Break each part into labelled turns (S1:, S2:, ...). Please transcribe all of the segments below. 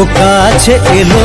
S1: ও কাছে এলো।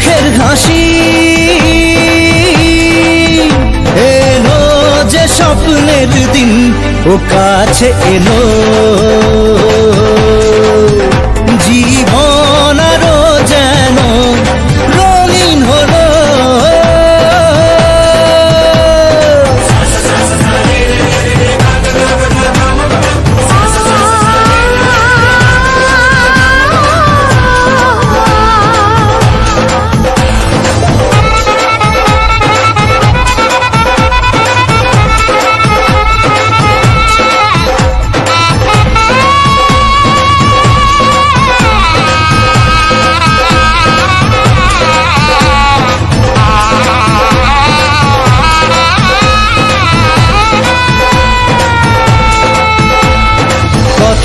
S1: সুখের হাসি। এলো যে স্বপ্নের দিন ও কাছে এলো।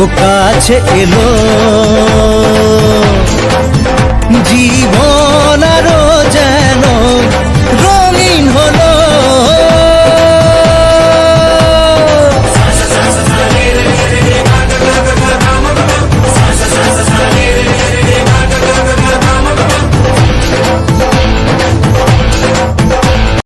S1: ও কাছে এলো। জীবন আরও